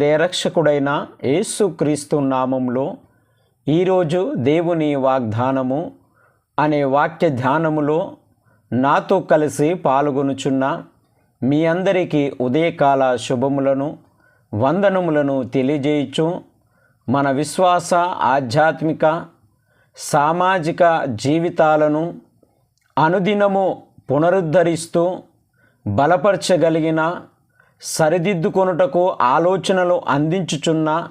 ప్రేరక్షకుడైన యేసుక్రీస్తు నామంలో ఈరోజు దేవుని వాగ్దానము అనే వాక్య ధ్యానములో నాతో కలిసి పాల్గొనుచున్న మీ అందరికీ ఉదయకాల శుభములను వందనములను తెలియజేయచ్చు మన విశ్వాస ఆధ్యాత్మిక సామాజిక జీవితాలను అనుదినము పునరుద్ధరిస్తూ బలపరచగలిగిన సరిదిద్దుకొనుటకు ఆలోచనలు అందించుచున్న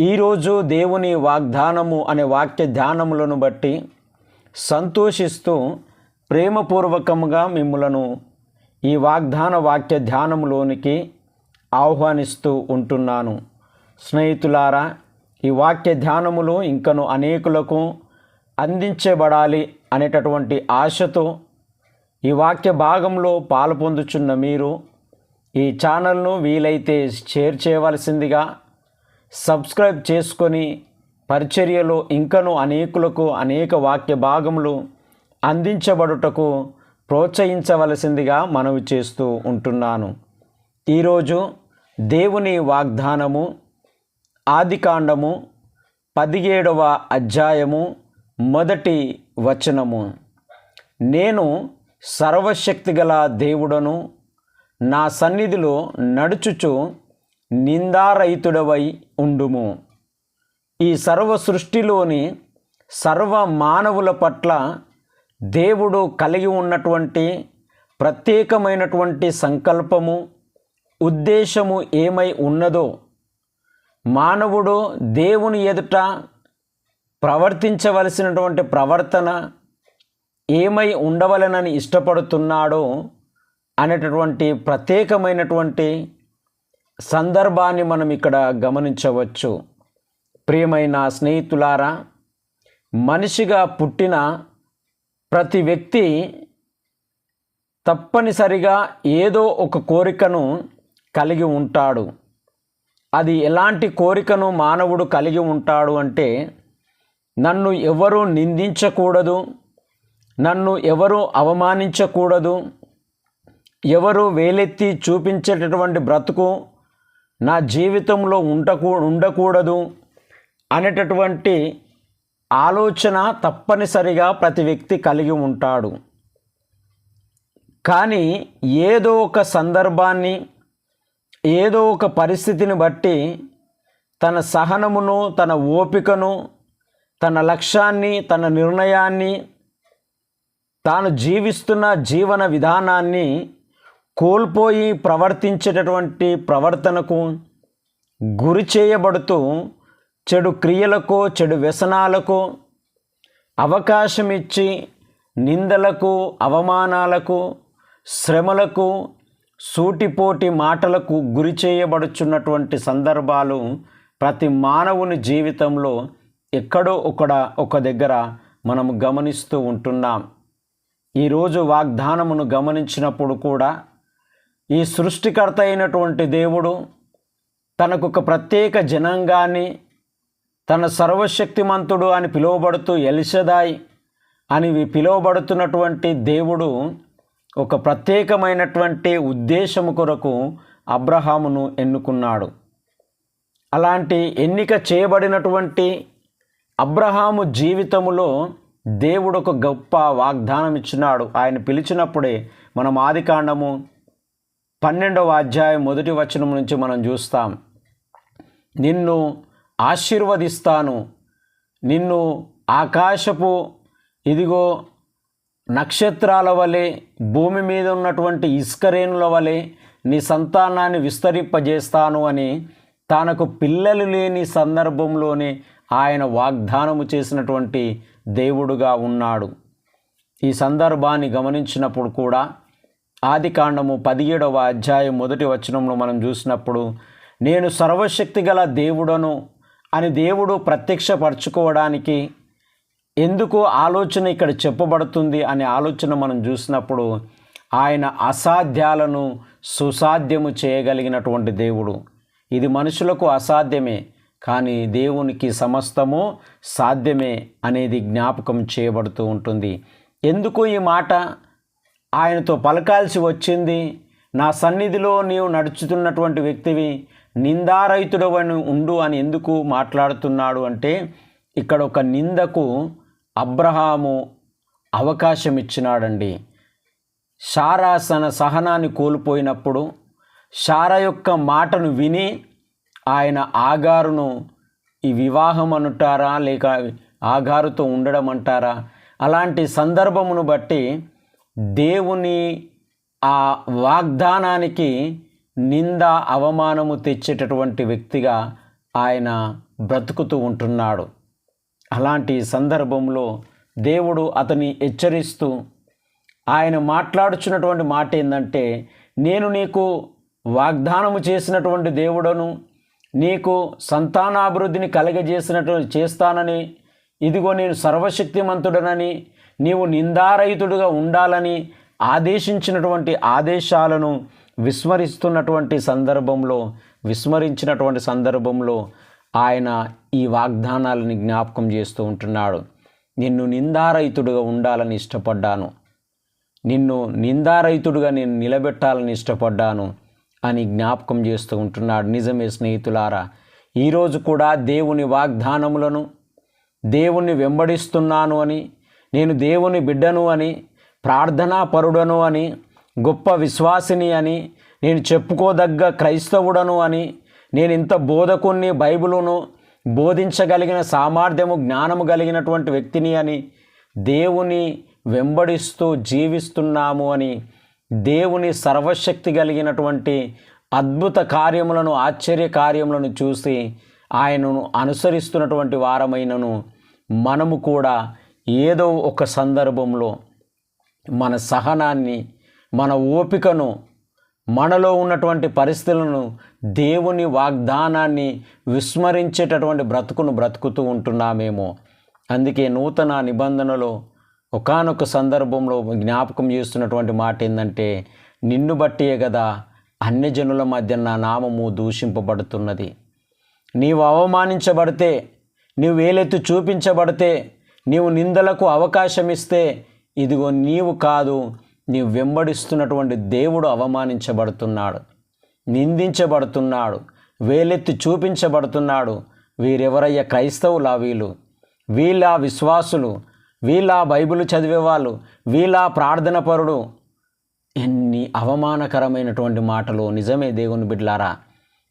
ఈరోజు దేవుని వాగ్దానము అనే వాక్య ధ్యానములను బట్టి సంతోషిస్తూ ప్రేమపూర్వకముగా మిమ్మలను ఈ వాగ్దాన వాక్య ధ్యానములోనికి ఆహ్వానిస్తూ ఉంటున్నాను. స్నేహితులారా ఈ వాక్య ధ్యానములు ఇంకను అనేకులకు అందించబడాలి అనేటటువంటి ఆశతో ఈ వాక్య భాగంలో పాల్పొందుచున్న మీరు ఈ ఛానల్ను వీలైతే షేర్ చేయవలసిందిగా సబ్స్క్రైబ్ చేసుకొని పరిచర్యలో ఇంకను అనేకులకు అనేక వాక్య భాగములు అందించబడుటకు ప్రోత్సహించవలసిందిగా మనవి చేస్తూ ఉంటున్నాను. ఈరోజు దేవుని వాగ్దానము ఆదికాండము పదిహేడవ అధ్యాయము మొదటి వచనము. నేను సర్వశక్తిగల దేవుడను నా సన్నిధిలో నడుచుచు నిందారహితుడవై ఉండుము. ఈ సర్వ సృష్టిలోని సర్వ మానవుల పట్ల దేవుడు కలిగి ఉన్నటువంటి ప్రత్యేకమైనటువంటి సంకల్పము ఉద్దేశము ఏమై ఉన్నదో మానవుడు దేవుని ఎదుట ప్రవర్తించవలసినటువంటి ప్రవర్తన ఏమై ఉండవలనని ఇష్టపడుతున్నాడో అనేటటువంటి ప్రత్యేకమైనటువంటి సందర్భాన్ని మనం ఇక్కడ గమనించవచ్చు. ప్రియమైన స్నేహితులారా మనిషిగా పుట్టిన ప్రతి వ్యక్తి తప్పనిసరిగా ఏదో ఒక కోరికను కలిగి ఉంటాడు. అది ఎలాంటి కోరికను మానవుడు కలిగి ఉంటాడు అంటే నన్ను ఎవరు నిందించకూడదు నన్ను ఎవరు అవమానించకూడదు ఎవరు వేలెత్తి చూపించేటటువంటి బ్రతుకు నా జీవితంలో ఉండకూ ఉండకూడదు అనేటటువంటి ఆలోచన తప్పనిసరిగా ప్రతి వ్యక్తి కలిగి ఉంటాడు. కానీ ఏదో ఒక సందర్భాన్ని ఏదో ఒక పరిస్థితిని బట్టి తన సహనమును తన ఓపికను తన లక్ష్యాన్ని తన నిర్ణయాన్ని తాను జీవిస్తున్న జీవన విధానాన్ని కోల్పోయి ప్రవర్తించేటటువంటి ప్రవర్తనకు గురి చేయబడుతూ చెడు క్రియలకు చెడు వ్యసనాలకు అవకాశం ఇచ్చి నిందలకు అవమానాలకు శ్రమలకు సూటిపోటి మాటలకు గురి చేయబడుచున్నటువంటి సందర్భాలు ప్రతి మానవుని జీవితంలో ఎక్కడో ఒకడ ఒక దగ్గర మనం గమనిస్తూ ఉంటున్నాం. ఈరోజు వాగ్దానమును గమనించినప్పుడు కూడా ఈ సృష్టికర్త అయినటువంటి దేవుడు తనకు ఒక ప్రత్యేక జనాంగాన్ని తన సర్వశక్తిమంతుడు అని పిలువబడుతూ ఎలిషదాయ్ అని పిలువబడుతున్నటువంటి దేవుడు ఒక ప్రత్యేకమైనటువంటి ఉద్దేశము కొరకు అబ్రహామును ఎన్నుకున్నాడు. అలాంటి ఎన్నిక చేయబడినటువంటి అబ్రహాము జీవితములో దేవుడు ఒక గొప్ప వాగ్దానం ఇచ్చినాడు ఆయన పిలిచినప్పుడే మనం ఆదికాండము పన్నెండవ అధ్యాయం మొదటి వచనం నుంచి మనం చూస్తాం. నిన్ను ఆశీర్వదిస్తాను. నిన్ను ఆకాశపు ఇదిగో నక్షత్రాల వలె భూమి మీద ఉన్నటువంటి ఇసుకరేణుల వలె నీ సంతానాన్ని విస్తరింపజేస్తాను అని తనకు పిల్లలు లేని సందర్భంలోనే ఆయన వాగ్దానము చేసినటువంటి దేవుడుగా ఉన్నాడు. ఈ సందర్భాన్ని గమనించినప్పుడు కూడా ఆది కాండము పదిహేడవ అధ్యాయం మొదటి వచనంలో మనం చూసినప్పుడు నేను సర్వశక్తి గల దేవుడను అని దేవుడు ప్రత్యక్షపరచుకోవడానికి ఎందుకు ఆలోచన ఇక్కడ చెప్పబడుతుంది? అనే ఆలోచన మనం చూసినప్పుడు ఆయన అసాధ్యాలను సుసాధ్యము చేయగలిగినటువంటి దేవుడు. ఇది మనుషులకు అసాధ్యమే కానీ దేవునికి సమస్తము సాధ్యమే అనేది జ్ఞాపకం చేయబడుతూ ఉంటుంది. ఎందుకు ఈ మాట? ఆయనతో పలకాల్సి వచ్చింది. నా సన్నిధిలో నీవు నడుచుతున్నటువంటి వ్యక్తివి నిందారహితుడవని ఉండు అని ఎందుకు మాట్లాడుతున్నాడు అంటే ఇక్కడ ఒక నిందకు అబ్రహాము అవకాశం ఇచ్చినాడండి. షారా తన సహనాన్ని కోల్పోయినప్పుడు షారా యొక్క మాటను విని ఆయన ఆగారును ఈ వివాహం అంటారా లేక ఆగారుతో ఉండడం అంటారా? అలాంటి సందర్భమును బట్టి దేవుని ఆ వాగ్దానానికి నింద అవమానము తెచ్చేటటువంటి వ్యక్తిగా ఆయన బ్రతుకుతూ ఉంటున్నాడు. అలాంటి సందర్భంలో దేవుడు అతని హెచ్చరిస్తూ ఆయన మాట్లాడుచున్నటువంటి మాట ఏంటంటే నేను నీకు వాగ్దానము చేసినటువంటి దేవుడను నీకు సంతానాభివృద్ధిని కలగజేసినటువంటి చేస్తానని ఇదిగో నేను సర్వశక్తిమంతుడనని నీవు నిందారహితుడుగా ఉండాలని ఆదేశించినటువంటి ఆదేశాలను విస్మరిస్తున్నటువంటి సందర్భంలో విస్మరించినటువంటి సందర్భంలో ఆయన ఈ వాగ్దానాలని జ్ఞాపకం చేస్తూ ఉంటున్నాడు. నిన్ను నిందారహితుడుగా ఉండాలని ఇష్టపడ్డాను. నిన్ను నిందారహితుడుగా నేను నిలబెట్టాలని ఇష్టపడ్డాను అని జ్ఞాపకం చేస్తూ ఉంటున్నాడు. నిజమే స్నేహితులారా ఈరోజు కూడా దేవుని వాగ్దానములను దేవుణ్ణి వెంబడిస్తున్నాను అని నేను దేవుని బిడ్డను అని ప్రార్థనా పరుడను అని గొప్ప విశ్వాసిని అని నేను చెప్పుకోదగ్గ క్రైస్తవుడను అని నేను ఇంత బోధకుణ్ణి బైబిలును బోధించగలిగిన సామర్థ్యము జ్ఞానము కలిగినటువంటి వ్యక్తిని అని దేవుని వెంబడిస్తూ జీవిస్తున్నాము అని దేవుని సర్వశక్తి కలిగినటువంటి అద్భుత కార్యములను ఆశ్చర్య కార్యములను చూసి ఆయనను అనుసరిస్తున్నటువంటి వారమైనను మనము కూడా ఏదో ఒక సందర్భంలో మన సహనాన్ని మన ఓపికను మనలో ఉన్నటువంటి పరిస్థితులను దేవుని వాగ్దానాన్ని విస్మరించేటటువంటి బ్రతుకును బ్రతుకుతూ ఉంటున్నామేమో. అందుకే నూతన నిబంధనలో ఒకానొక సందర్భంలో జ్ఞాపకం చేస్తున్నటువంటి మాట ఏంటంటే నిన్ను బట్టియే కదా అన్యజనుల మధ్య నా నామము దూషింపబడుతున్నది. నీవు అవమానించబడితే నీవు వేలెత్తి చూపించబడితే నీవు నిందలకు అవకాశం ఇస్తే ఇదిగో నీవు కాదు నీవు వెంబడిస్తున్నటువంటి దేవుడు అవమానించబడుతున్నాడు నిందించబడుతున్నాడు వేలెత్తి చూపించబడుతున్నాడు. వీరెవరయ్య క్రైస్తవులా వీళ్ళు? వీళ్ళ విశ్వాసులు వీళ్ళ బైబిల్ చదివేవాళ్ళు వీళ్ళ ప్రార్థన పరుడు. ఎన్ని అవమానకరమైనటువంటి మాటలు. నిజమే దేవుని బిడ్లారా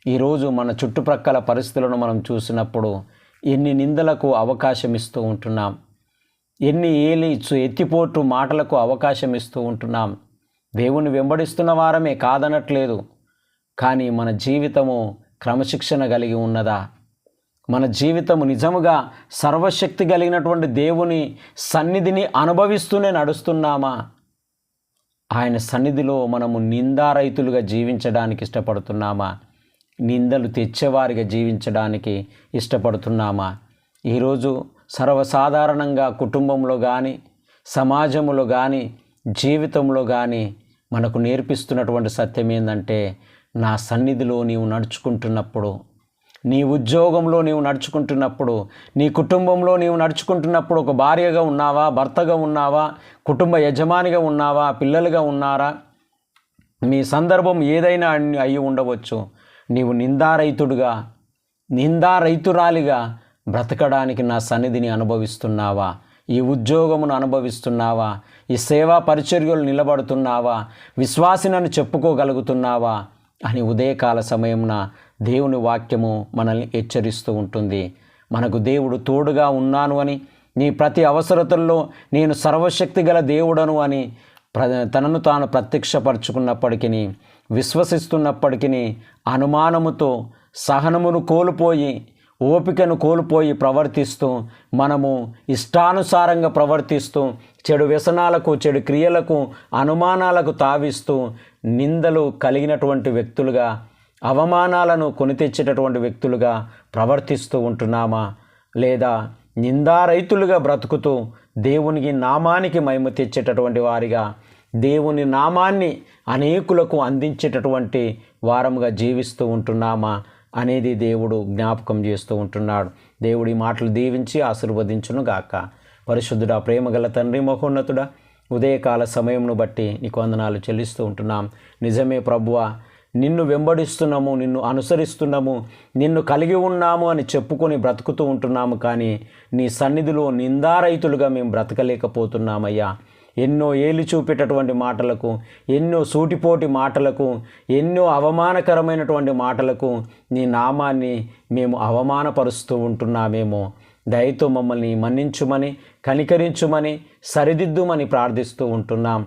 ఈరోజు మన చుట్టుప్రక్కల పరిస్థితులను మనం చూసినప్పుడు ఎన్ని నిందలకు అవకాశం ఇస్తూ ఉంటున్నాం? ఎన్ని ఏలి ఎత్తిపోటు మాటలకు అవకాశం ఇస్తూ ఉంటున్నాం? దేవుని వెంబడిస్తున్న వారమే కాదనట్లేదు. కానీ మన జీవితము క్రమశిక్షణ కలిగి ఉన్నదా? మన జీవితము నిజముగా సర్వశక్తి కలిగినటువంటి దేవుని సన్నిధిని అనుభవిస్తూనే నడుస్తున్నామా? ఆయన సన్నిధిలో మనము నిందారైతులుగా జీవించడానికి ఇష్టపడుతున్నామా? నిందలు తెచ్చేవారిగా జీవించడానికి ఇష్టపడుతున్నామా? ఈరోజు సర్వసాధారణంగా కుటుంబంలో కానీ సమాజంలో కానీ జీవితంలో కానీ మనకు నేర్పిస్తున్నటువంటి సత్యం ఏంటంటే నా సన్నిధిలో నీవు నడుచుకుంటున్నప్పుడు నీ ఉద్యోగంలో నీవు నడుచుకుంటున్నప్పుడు నీ కుటుంబంలో నీవు నడుచుకుంటున్నప్పుడు ఒక భార్యగా ఉన్నావా భర్తగా ఉన్నావా కుటుంబ యజమానిగా ఉన్నావా పిల్లలుగా ఉన్నారా? మీ సందర్భం ఏదైనా అయి ఉండవచ్చు. నీవు నిందారైతుడుగా నిందారైతురాలిగా బ్రతకడానికి నా సన్నిధిని అనుభవిస్తున్నావా? ఈ ఉద్యోగమును అనుభవిస్తున్నావా? ఈ సేవా పరిచర్యలు నిలబడుతున్నావా? విశ్వాసినని చెప్పుకోగలుగుతున్నావా? అని ఉదయకాల సమయమున దేవుని వాక్యము మనల్ని హెచ్చరిస్తూ ఉంటుంది. మనకు దేవుడు తోడుగా ఉన్నాను అని నీ ప్రతి అవసరతల్లో నేను సర్వశక్తి గల దేవుడను అని ప్ర తనను తాను ప్రత్యక్షపరుచుకున్నప్పటికీ విశ్వసిస్తున్నప్పటికీ అనుమానముతో సహనమును కోల్పోయి ఓపికను కోల్పోయి ప్రవర్తిస్తూ మనము ఇష్టానుసారంగా ప్రవర్తిస్తూ చెడు వ్యసనాలకు చెడు క్రియలకు అనుమానాలకు తావిస్తూ నిందలు కలిగినటువంటి వ్యక్తులుగా అవమానాలను కొని తెచ్చేటటువంటి వ్యక్తులుగా ప్రవర్తిస్తూ ఉంటున్నామా? లేదా నిందారైతులుగా బ్రతుకుతూ దేవునికి నామానికి మహిమ తెచ్చేటటువంటి వారిగా దేవుని నామాన్ని అనేకులకు అందించేటటువంటి వారముగా జీవిస్తూ ఉంటున్నామా అనేది దేవుడు జ్ఞాపకం చేస్తూ ఉంటున్నాడు. దేవుడి మాటలు దీవించి ఆశీర్వదించును గాక. పరిశుద్ధుడా ప్రేమగల తండ్రి మహోన్నతుడా ఉదయకాల సమయంను బట్టి నీకు వందనాలు చెల్లిస్తూ ఉంటున్నాం. నిజమే ప్రభువ నిన్ను వెంబడిస్తున్నాము నిన్ను అనుసరిస్తున్నాము నిన్ను కలిగి ఉన్నాము అని చెప్పుకొని బ్రతుకుతూ ఉంటున్నాము కానీ నీ సన్నిధిలో నిందారైతులుగా మేము బ్రతకలేకపోతున్నామయ్యా. ఎన్నో ఏలి చూపేటటువంటి మాటలకు ఎన్నో సూటిపోటి మాటలకు ఎన్నో అవమానకరమైనటువంటి మాటలకు నీ నామాన్ని మేము అవమానపరుస్తూ ఉంటున్నామేమో. దయతో మమ్మల్ని మన్నించుమని కనికరించుమని సరిదిద్దుమని ప్రార్థిస్తూ ఉంటున్నాం.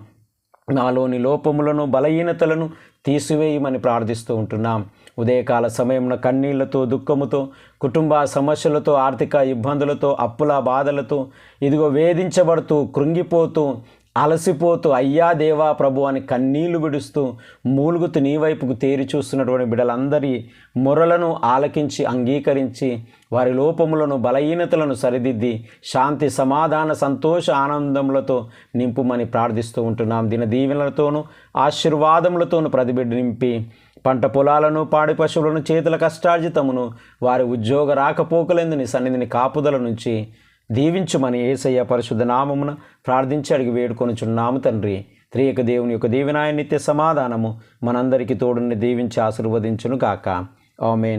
నాలోని లోపములను బలహీనతలను తీసివేయమని ప్రార్థిస్తూ ఉంటున్నాం. ఉదయకాల సమయంలో కన్నీళ్ళతో దుఃఖముతో కుటుంబ సమస్యలతో ఆర్థిక ఇబ్బందులతో అప్పుల బాధలతో ఇదిగో వేధించబడుతూ కృంగిపోతూ అలసిపోతూ అయ్యా దేవా ప్రభు అని కన్నీళ్ళు విడుస్తూ మూలుగుతూ నీ వైపుకు తేరి చూస్తున్నటువంటి బిడలందరి మొరలను ఆలకించి అంగీకరించి వారి లోపములను బలహీనతలను సరిదిద్ది శాంతి సమాధాన సంతోష ఆనందములతో నింపుమని ప్రార్థిస్తూ ఉంటున్నాం. దిన దీవెనలతోనూ ఆశీర్వాదములతోనూ ప్రతిబిడ్డ నింపి పంట పొలాలను పాడి పశువులను చేతుల కష్టార్జితమును వారి ఉద్యోగ రాకపోకలందు నీ సన్నిధిని కాపుదల నుంచి దీవించుమని ఏసయ్య పరిశుద్ధ నామమున ప్రార్థించి అడిగి వేడుకొనుచున్నాము తండ్రి త్రియక దేవుని యొక్క దీవినాయ నిత్య సమాధానము మనందరికీ తోడుని దీవించి ఆశీర్వదించును గాక ఆమెన్.